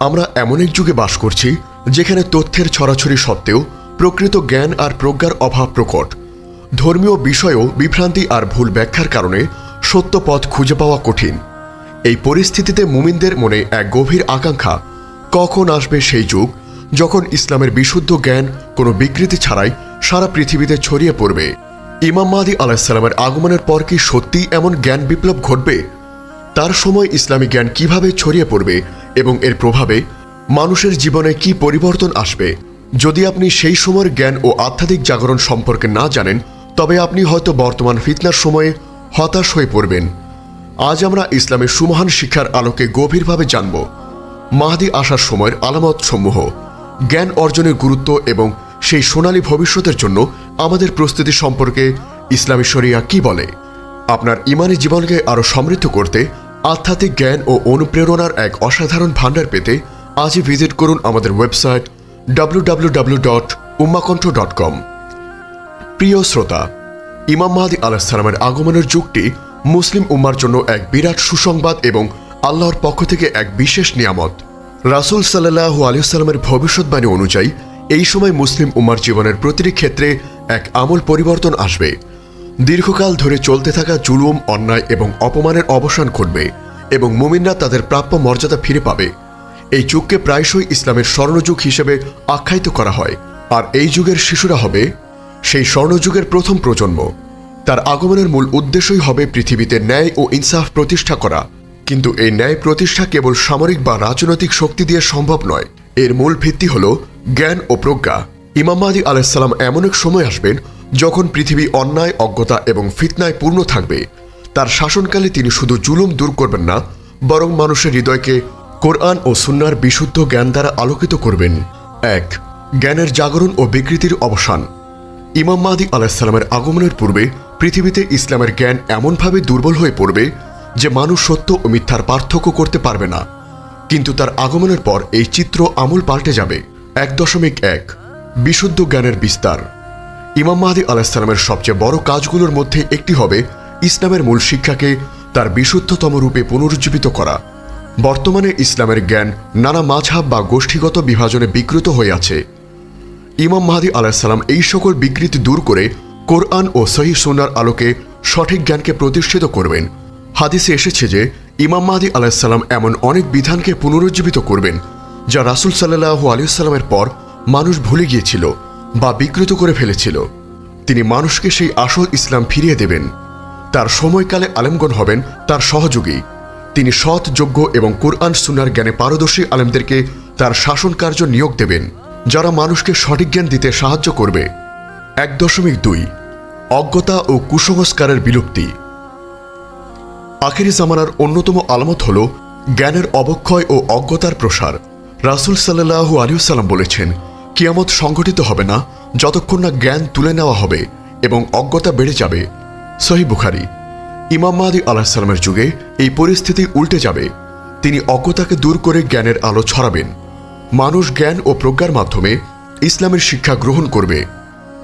আমরা এমন এক যুগে বাস করছি যেখানে তথ্যের ছড়াছড়ি সত্ত্বেও প্রকৃত জ্ঞান আর প্রজ্ঞার অভাব প্রকট। ধর্মীয় বিষয়েও বিভ্রান্তি আর ভুল ব্যাখ্যার কারণে সত্য পথ খুঁজে পাওয়া কঠিন। এই পরিস্থিতিতে মুমিনদের মনে এক গভীর আকাঙ্ক্ষা, কখন আসবে সেই যুগ যখন ইসলামের বিশুদ্ধ জ্ঞান কোনো বিকৃতি ছাড়াই সারা পৃথিবীতে ছড়িয়ে পড়বে। ইমাম মাহাদি আলাহিসাল্লামের আগমনের পর কি সত্যি এমন জ্ঞান বিপ্লব ঘটবে? তার সময় ইসলামী জ্ঞান কীভাবে ছড়িয়ে পড়বে এবং এর প্রভাবে মানুষের জীবনে কি পরিবর্তন আসবে? যদি আপনি সেই সময়ের জ্ঞান ও আধ্যাত্মিক জাগরণ সম্পর্কে না জানেন, তবে আপনি হয়তো বর্তমান ফিতনার সময়ে হতাশ হয়ে পড়বেন। আজ আমরা ইসলামের সুমহান শিক্ষার আলোকে গভীরভাবে জানব। মাহাদি আসার সময়ের আলামত সমূহ। জ্ঞান অর্জনের গুরুত্ব এবং সেই সোনালী ভবিষ্যতের জন্য আমাদের প্রস্তুতি সম্পর্কে ইসলামী শরিয়া কি বলে? আপনার ইমানি জীবনকে আরও সমৃদ্ধ করতে আধ্যাত্মিক জ্ঞান ও অনুপ্রেরণার এক অসাধারণ ভাণ্ডার পেতে আজই ভিজিট করুন আমাদের website W dot dot com প্রিয় শ্রোতা, ইমাম মাহাদি আলাহিসাল্লামের আগমনের যুগটি মুসলিম উম্মার জন্য এক বিরাট সুসংবাদ এবং আল্লাহর পক্ষ থেকে এক বিশেষ নিয়ামত। রাসুল সাল্লাহু আলিয়াল্লামের ভবিষ্যৎবাণী অনুযায়ী এই সময় মুসলিম উম্মার জীবনের প্রতিটি ক্ষেত্রে এক আমূল পরিবর্তন আসবে। দীর্ঘকাল ধরে চলতে থাকা জুলুম, অন্যায় এবং অপমানের অবসান ঘটবে এবং মুমিনরা তাদের প্রাপ্য মর্যাদা ফিরে পাবে। এই যুগকে প্রায়শই ইসলামের স্বর্ণযুগ হিসেবে আখ্যায়িত করা হয়। আর এই যুগের শিশুরা হবে সেই স্বর্ণযুগের প্রথম প্রজন্ম। তার আগমনের মূল উদ্দেশ্যই হবে পৃথিবীতে ন্যায় ও ইনসাফ প্রতিষ্ঠা করা। কিন্তু এই ন্যায় প্রতিষ্ঠা কেবল সামরিক বা রাজনৈতিক শক্তি দিয়ে সম্ভব নয়। এর মূল ভিত্তি হল জ্ঞান ও প্রজ্ঞা। ইমাম মাহাদি আলাইসাল্লাম এমন এক সময় আসবেন যখন পৃথিবী অন্যায়, অজ্ঞতা এবং ফিতনায় পূর্ণ থাকবে, তার শাসনকালে তিনি শুধু জুলুম দূর করবেন না, বরং মানুষের হৃদয়কে কোরআন ও সুন্নার বিশুদ্ধ জ্ঞান দ্বারা আলোকিত করবেন। এক, জ্ঞানের জাগরণ ও বিকৃতির অবসান। ইমাম মাহাদি আলাহিসাল্লামের আগমনের পূর্বে পৃথিবীতে ইসলামের জ্ঞান এমনভাবে দুর্বল হয়ে পড়বে যে মানুষ সত্য ও মিথ্যার পার্থক্য করতে পারবে না। কিন্তু তার আগমনের পর এই চিত্র আমূল পাল্টে যাবে। এক দশমিক এক, বিশুদ্ধ জ্ঞানের বিস্তার। ইমাম মাহাদি আলাহিসাল্লামের সবচেয়ে বড় কাজগুলোর মধ্যে একটি হবে ইসলামের মূল শিক্ষাকে তার বিশুদ্ধতম রূপে পুনরুজ্জীবিত করা। বর্তমানে ইসলামের জ্ঞান নানা মাঝহাব বা গোষ্ঠীগত বিভাজনে বিকৃত হয়ে আছে। ইমাম মাহাদি আলাহিসাল্লাম এই সকল বিকৃতি দূর করে কোরআন ও সহি সোনার আলোকে সঠিক জ্ঞানকে প্রতিষ্ঠিত করবেন। হাদিসে এসেছে যে, ইমাম মাহাদি আলাহিসাল্লাম এমন অনেক বিধানকে পুনরুজ্জীবিত করবেন, যা রাসুল সাল্লাহ আলিয়াল্লামের পর মানুষ ভুলে গিয়েছিল। বা বিকৃত করে ফেলেছিল। তিনি মানুষকে সেই আসল ইসলাম ফিরিয়ে দেবেন। তার সময়কালে আলেমগণ হবেন তার সহযোগী। তিনি সৎ, যোগ্য এবং কোরআন সুনার জ্ঞানে পারদর্শী আলেমদেরকে তার শাসন কার্য নিয়োগ দেবেন, যারা মানুষকে সঠিক জ্ঞান দিতে সাহায্য করবে। এক দশমিক দুই, অজ্ঞতা ও কুসংস্কারের বিলুপ্তি। আখেরি জামানার অন্যতম আলামত হল জ্ঞানের অবক্ষয় ও অজ্ঞতার প্রসার। রাসুল সাল্লাহু আলিউসাল্লাম বলেছেন কিয়ামত সংঘটিত হবে না, যতক্ষণ না জ্ঞান তুলে নেওয়া হবে এবং অজ্ঞতা বেড়ে যাবে। সহি বুখারি। ইমাম মাহাদি আলাহিসাল্লামের যুগে এই পরিস্থিতি উল্টে যাবে। তিনি অজ্ঞতাকে দূর করে জ্ঞানের আলো ছড়াবেন। মানুষ জ্ঞান ও প্রজ্ঞার মাধ্যমে ইসলামের শিক্ষা গ্রহণ করবে।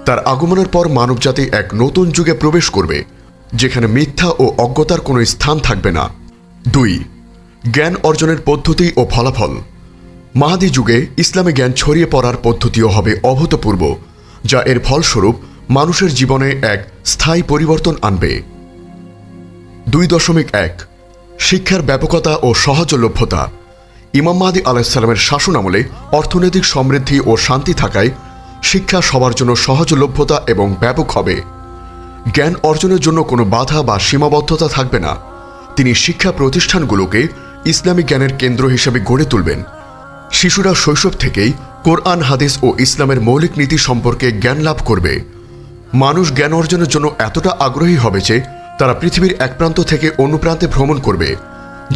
তার আগমনের পর মানবজাতি এক নতুন যুগে প্রবেশ করবে, যেখানে মিথ্যা ও অজ্ঞতার কোনো স্থান থাকবে না। দুই, জ্ঞান অর্জনের পদ্ধতি ও ফলাফল। মাহাদি যুগে ইসলামে জ্ঞান ছড়িয়ে পড়ার পদ্ধতিও হবে অভূতপূর্ব, যা এর ফলস্বরূপ মানুষের জীবনে এক স্থায়ী পরিবর্তন আনবে। দুই দশমিক এক, শিক্ষার ব্যাপকতা ও সহজলভ্যতা। ইমাম মাহাদি আলাহিসাল্লামের শাসন আমলে অর্থনৈতিক সমৃদ্ধি ও শান্তি থাকায় শিক্ষা সবার জন্য সহজলভ্যতা এবং ব্যাপক হবে। জ্ঞান অর্জনের জন্য কোনো বাধা বা সীমাবদ্ধতা থাকবে না। তিনি শিক্ষা প্রতিষ্ঠানগুলোকে ইসলামী জ্ঞানের কেন্দ্র হিসেবে গড়ে তুলবেন। শিশুরা শৈশব থেকেই কোরআন, হাদিস ও ইসলামের মৌলিক নীতি সম্পর্কে জ্ঞান লাভ করবে। মানুষ জ্ঞান অর্জনের জন্য এতটা আগ্রহী হবে যে তারা পৃথিবীর এক প্রান্ত থেকে অন্য প্রান্তে ভ্রমণ করবে,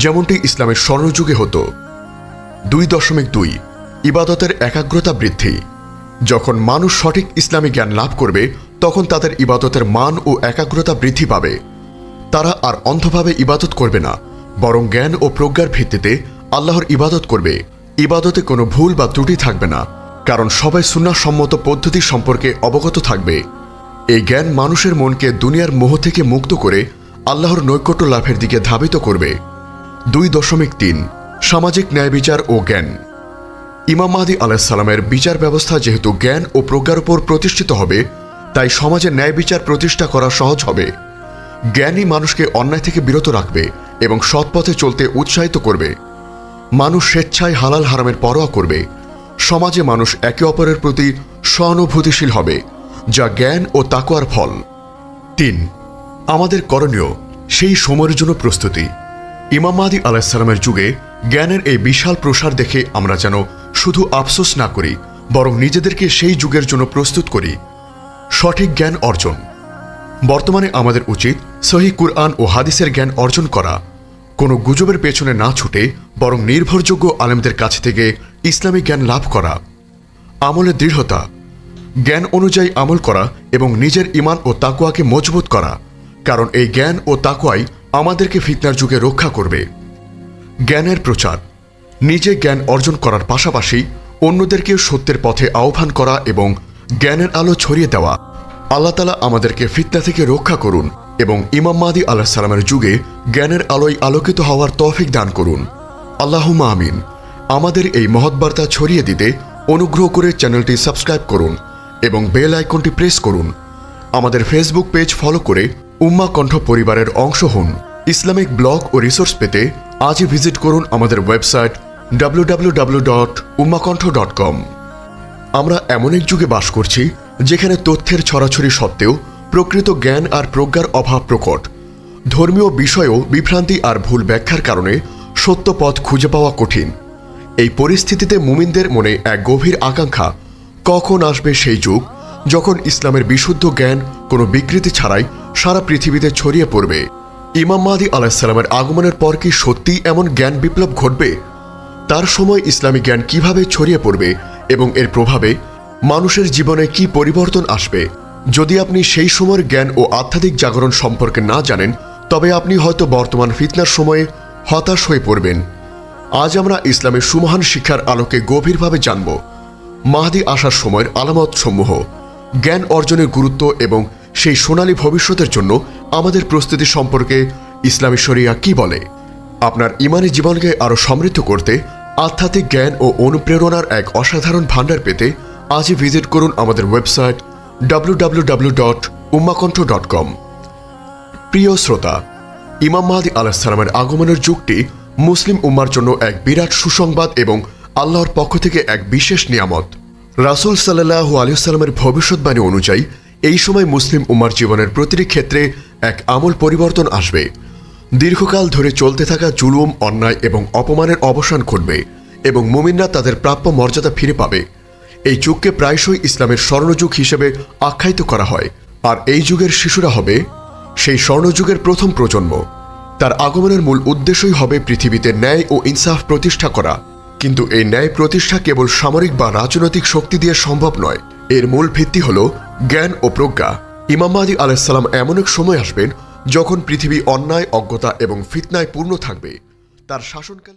যেমনটি ইসলামের স্বর্ণযুগে হতো। দুই দশমিক দুই, ইবাদতের একাগ্রতা বৃদ্ধি। যখন মানুষ সঠিক ইসলামী জ্ঞান লাভ করবে, তখন তাদের ইবাদতের মান ও একাগ্রতা বৃদ্ধি পাবে। তারা আর অন্ধভাবে ইবাদত করবে না, বরং জ্ঞান ও প্রজ্ঞার ভিত্তিতে আল্লাহর ইবাদত করবে। ইবাদতে কোনো ভুল বা ত্রুটি থাকবে না, কারণ সবাই সুন্নাসম্মত পদ্ধতি সম্পর্কে অবগত থাকবে। এই জ্ঞান মানুষের মনকে দুনিয়ার মোহ থেকে মুক্ত করে আল্লাহর নৈকট্য লাভের দিকে ধাবিত করবে। দুই দশমিক তিন, সামাজিক ন্যায় বিচার ও জ্ঞান। ইমাম মাহাদি আলাহিসাল্লামের বিচার ব্যবস্থা যেহেতু জ্ঞান ও প্রজ্ঞার উপর প্রতিষ্ঠিত হবে, তাই সমাজে ন্যায় বিচার প্রতিষ্ঠা করা সহজ হবে। জ্ঞানই মানুষকে অন্যায় থেকে বিরত রাখবে এবং সৎপথে চলতে উৎসাহিত করবে। মানুষ স্বেচ্ছায় হালাল হারামের পরোয়া করবে। সমাজে মানুষ একে অপরের প্রতি সহানুভূতিশীল হবে, যা জ্ঞান ও তাকুয়ার ফল। তিন, আমাদের করণীয় সেই সময়ের জন্য প্রস্তুতি। ইমাম মাহাদি আলাহিসাল্লামের যুগে জ্ঞানের এই বিশাল প্রসার দেখে আমরা যেন শুধু আফসোস না করি, বরং নিজেদেরকে সেই যুগের জন্য প্রস্তুত করি। সঠিক জ্ঞান অর্জন। বর্তমানে আমাদের উচিত সহি কুরআন ও হাদিসের জ্ঞান অর্জন করা। কোনো গুজবের পেছনে না ছুটে বরং নির্ভরযোগ্য আলেমদের কাছ থেকে ইসলামী জ্ঞান লাভ করা, আমলের দৃঢ়তা, জ্ঞান অনুযায়ী আমল করা এবং নিজের ইমান ও তাকুয়াকে মজবুত করা, কারণ এই জ্ঞান ও তাকুয়াই আমাদেরকে ফিতনার যুগে রক্ষা করবে। জ্ঞানের প্রচার, নিজে জ্ঞান অর্জন করার পাশাপাশি অন্যদেরকে সত্যের পথে আহ্বান করা এবং জ্ঞানের আলো ছড়িয়ে দেওয়া, আল্লাহ তালা আমাদেরকে ফিতনা থেকে রক্ষা করুন। এবং ইমাম মাদি আল্লাহ সালামের যুগে জ্ঞানের আলোয় আলোকিত হওয়ার তৌফিক দান করুন। আল্লাহুম্মা আমিন। আমাদের এই মহৎ বার্তা ছড়িয়ে দিতে অনুগ্রহ করে চ্যানেলটি সাবস্ক্রাইব করুন এবং বেল আইকনটি প্রেস করুন। আমাদের ফেসবুক পেজ ফলো করে উম্মা কণ্ঠ পরিবারের অংশ হন। ইসলামিক ব্লগ ও রিসোর্স পেতে আজই ভিজিট করুন আমাদের ওয়েবসাইট www.ummakantho.com আমরা এমন এক যুগে বাস করছি যেখানে তথ্যের ছড়াছড়ি সত্ত্বেও প্রকৃত জ্ঞান আর প্রজ্ঞার অভাব প্রকট। ধর্মীয় বিষয়েও বিভ্রান্তি আর ভুল ব্যাখ্যার কারণে সত্য পথ খুঁজে পাওয়া কঠিন। এই পরিস্থিতিতে মুমিনদের মনে এক গভীর আকাঙ্ক্ষা, কখন আসবে সেই যুগ যখন ইসলামের বিশুদ্ধ জ্ঞান কোনো বিকৃতি ছাড়াই সারা পৃথিবীতে ছড়িয়ে পড়বে। ইমাম মাহাদি আলাহিসাল্লামের আগমনের পর কি সত্যিই এমন জ্ঞান বিপ্লব ঘটবে? তার সময় ইসলামী জ্ঞান কীভাবে ছড়িয়ে পড়বে এবং এর প্রভাবে মানুষের জীবনে কি পরিবর্তন আসবে? যদি আপনি সেই সময়ের জ্ঞান ও আধ্যাত্মিক জাগরণ সম্পর্কে না জানেন, তবে আপনি হয়তো বর্তমান ফিতনার সময়ে হতাশ হয়ে পড়বেন। আজ আমরা ইসলামের সুমহান শিক্ষার আলোকে গভীরভাবে জানব মাহাদি আসার সময়ের আলামত সমূহ জ্ঞান অর্জনের গুরুত্ব এবং সেই সোনালী ভবিষ্যতের জন্য আমাদের প্রস্তুতি সম্পর্কে ইসলামী শরিয়া কি বলে? আপনার ইমানি জীবনকে আরও সমৃদ্ধ করতে আধ্যাত্মিক জ্ঞান ও অনুপ্রেরণার এক অসাধারণ ভাণ্ডার পেতে আজই ভিজিট করুন আমাদের ওয়েবসাইট www.ummakonto.com প্রিয় শ্রোতা, ইমাম মাহাদি আলাহিসাল্লামের আগমনের যুগটি মুসলিম উম্মার জন্য এক বিরাট সুসংবাদ এবং আল্লাহর পক্ষ থেকে এক বিশেষ নিয়ামত। রাসুল সাল্লাহু আলিয়াল্লামের ভবিষ্যৎবাণী অনুযায়ী এই সময় মুসলিম উম্মার জীবনের প্রতিটি ক্ষেত্রে এক আমল পরিবর্তন আসবে। দীর্ঘকাল ধরে চলতে থাকা জুলুম, অন্যায় এবং অপমানের অবসান ঘটবে এবং মুমিনরা তাদের প্রাপ্য মর্যাদা ফিরে পাবে। এই যুগকে প্রায়শই ইসলামের স্বর্ণযুগ হিসেবে আখ্যায়িত করা হয়। আর এই যুগের শিশুরা হবে সেই স্বর্ণযুগের প্রথম প্রজন্ম। তার আগমনের মূল উদ্দেশ্যই হবে পৃথিবীতে ন্যায় ও ইনসাফ প্রতিষ্ঠা করা। কিন্তু এই ন্যায় প্রতিষ্ঠা কেবল সামরিক বা রাজনৈতিক শক্তি দিয়ে সম্ভব নয়। এর মূল ভিত্তি হল জ্ঞান ও প্রজ্ঞা। ইমাম মাহাদি আলাহিসাল্লাম এমন এক সময় আসবেন যখন পৃথিবী অন্যায়, অজ্ঞতা এবং ফিতনায় পূর্ণ থাকবে। তার শাসনকালে